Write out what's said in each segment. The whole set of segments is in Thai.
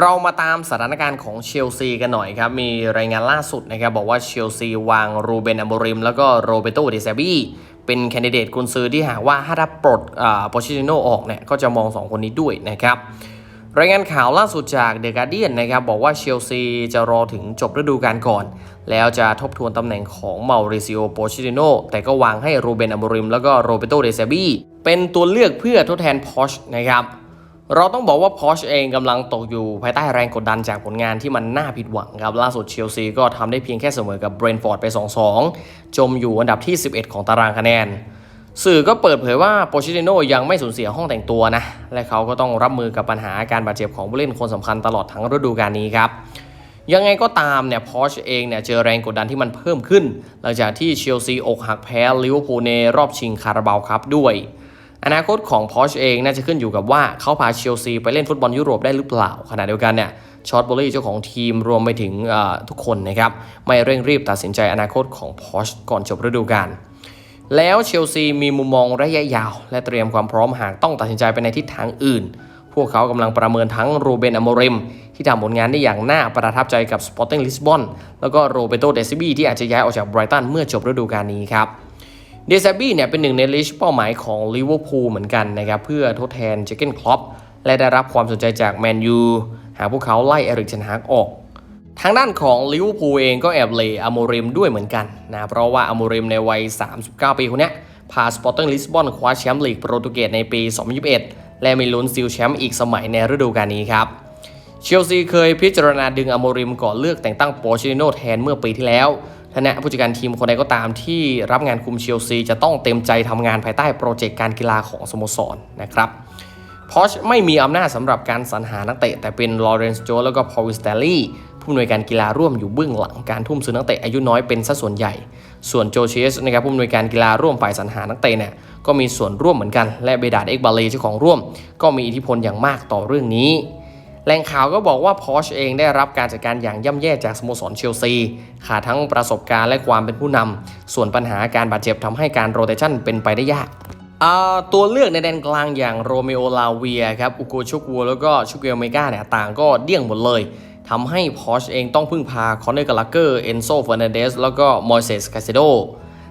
เรามาตามสถานการณ์ของเชลซีกันหน่อยครับ มีรายงานล่าสุดนะครับ บอกว่าเชลซีวางรูเบนอัมบริม แล้วก็โรเบโตเดซบีเป็นแคนดิเดตกุนซือที่หากว่าถ้ารับปลดโปชิติโนออกเนี่ย ก็จะมอง 2 คนนี้ด้วยนะครับ รายงานข่าวล่าสุดจากเดอะการเดียนนะครับ บอกว่าเชลซีจะรอถึงจบฤดูกาลก่อน แล้วจะทบทวนตำแหน่งของเมาริซิโอโปชิติโนแต่ก็วางให้รูเบนอัมบริม แล้วก็โรเบโตเดซบีเป็นตัวเลือกเพื่อทดแทนพอชนะครับ เราต้องบอกว่าพอชเองกำลังตกอยู่ภายใต้แรงกดดันจากผลงานที่มันน่าผิดหวังครับ ล่าสุดเชลซีก็ทำได้เพียงแค่เสมอกับเบรนฟอร์ดไป 2-2 จมอยู่อันดับที่ 11 ของตารางคะแนน สื่อก็เปิดเผยว่าโปชิติโนยังไม่สูญเสียห้องแต่งตัวนะ และเขาก็ต้องรับมือกับปัญหาการบาดเจ็บของผู้เล่นคนสำคัญตลอดทั้งฤดูกาลนี้ครับยังไงก็ตามเนี่ยพอชเองเนี่ยเจอแรงกดดันที่มันเพิ่มขึ้น หลังจากที่เชลซีอกหักแพ้ลิเวอร์พูลในรอบชิงคาราบาวครับด้วย อนาคตของพอชเองน่าจะขึ้นอยู่กับว่าเขาพาเชลซีไปเล่นฟุตบอลยุโรปได้หรือเปล่า ขณะเดียวกันเนี่ยชอตบอลลี่เจ้าของทีมรวมไปถึงทุกคนนะครับ ไม่เร่งรีบตัดสินใจอนาคตของพอชก่อนจบฤดูกาลแล้วเชลซีมีมุมมองระยะยาว และเตรียมความพร้อมหากต้องตัดสินใจไปในทิศทางอื่น พวกเขากำลังประเมินทั้งโรเบนอโมริม ที่ทำผลงานได้อย่างน่าประทับใจกับสปอร์ติ้งลิสบอนแล้วก็โรเบโตเดซิบี้ที่อาจจะย้ายออกจากไบรตันเมื่อจบฤดูกาลนี้ครับ เดซาบี้เนี่ยเป็นหนึ่งในลิสต์เป้าหมายของลิเวอร์พูลเหมือนกันนะครับเพื่อทดแทนเจเกนคล็อปและได้รับความสนใจจากแมนยูหากพวกเขาไล่เอริกเชนฮากออกทางด้านของลิเวอร์พูลเองก็แอบเลอโมเรมด้วยเหมือนกันนะเพราะว่าอโมเรมในวัย 39 ปีคนนี้พาสปอร์ติ้งลิสบอนคว้าแชมป์ลีกโปรตุเกสในปี 2021 และมีลุ้นซิลแชมป์อีกสมัยในฤดูกาลนี้ครับเชลซีเคยพิจารณาดึงอโมริมก่อนเลือกแต่งตั้งโปชิโนแทนเมื่อปีที่แล้ว คณะผู้จัดการทีมคนใดก็ตามที่รับงานคุมเชลซี จะต้องเต็มใจทำงานภายใต้โปรเจกต์การกีฬาของสโมสรนะครับพอชไม่มีอำนาจสำหรับการสรรหานักเตะ แต่เป็นลอเรนซ์โจแล้วก็พอวิสเตลลี่ผู้อำนวยการกีฬาร่วมอยู่เบื้องหลังการทุ่มซื้อนักเตะอายุน้อยเป็นสัดส่วนใหญ่ ส่วนโจเชสนะครับผู้อำนวยการกีฬาร่วมฝ่ายสรรหานักเตะเนี่ยก็มีส่วนร่วมเหมือนกัน และเบดาดเอ็กบาเลเจ้าของร่วม ก็มีอิทธิพลอย่างมากต่อเรื่องนี้ แหล่งข่าวก็บอกว่าพอชเองได้รับการจัดการอย่างย่ำแย่จากสโมสรเชลซี ขาดทั้งประสบการณ์และความเป็นผู้นำ ส่วนปัญหาการบาดเจ็บทำให้การโรเตชันเป็นไปได้ยากตัวเลือกในแดนกลางอย่างโรเมโอลาเวียครับอุโกชุกวัวแล้วก็ชุกเกลเมกาเนี่ยต่างก็เดี่ยงหมดเลยทำให้พอชเองต้องพึ่งพาคอนเนอร์กาลักเกอร์เอนโซเฟอร์นันเดสแล้วก็มอยเซสคาเซโด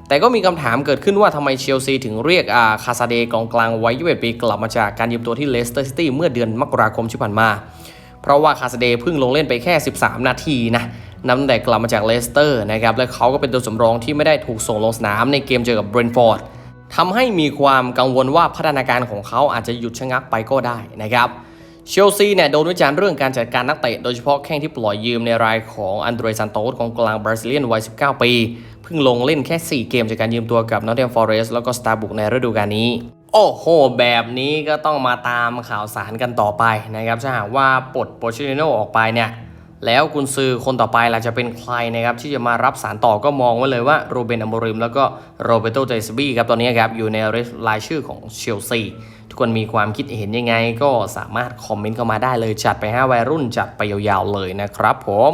แต่ก็มีคำถามเกิดขึ้นว่าทำไมเชลซีถึงเรียกอาคาซาเดกองกลางวัย21ปีกลับมาจากการยืมตัวที่เลสเตอร์ซิตี้เมื่อเดือนมกราคมที่ผ่านมา เพราะว่าคาสเดเพิ่งลงเล่นไปแค่ 13 นาทีนะนับแต่กลับมาจากเลสเตอร์นะครับและเขาก็เป็นตัวสำรองที่ไม่ได้ถูกส่งลงสนามในเกมเจอกับเบรนฟอร์ดทำให้มีความกังวลว่าพัฒนาการของเขาอาจจะหยุดชะงักไปก็ได้นะครับ เชลซีเนี่ยโดนวิจารณ์เรื่องการจัดการนักเตะโดยเฉพาะแข้งที่ปล่อยยืมในรายของอันเดรซันโตสของกลางบราซิเลียนวัย 19 ปี เพิ่งลงเล่นแค่ 4 เกมจากการยืมตัวกับนอตเทมฟอร์เรสแล้วก็สตาร์บุกในฤดูกาลนี้ โอ้โห แบบนี้ก็ต้องมาตามข่าวสารกันต่อไปนะครับถ้าหากว่าปลดโปเชิโนออกไปเนี่ย แล้วกุนซือคนต่อไปล่ะจะเป็นใครนะครับที่จะมารับสารต่อก็มองไว้เลยว่าโรเบนอโมริมแล้วก็โรเบโตเจสบี้ครับตอนนี้ครับอยู่ในรายชื่อของเชลซีทุกคนมีความคิดเห็นยังไง ก็สามารถคอมเมนต์เข้ามาได้เลยจัดไปห้าวัยรุ่นจัดไปยาวๆเลยนะครับผม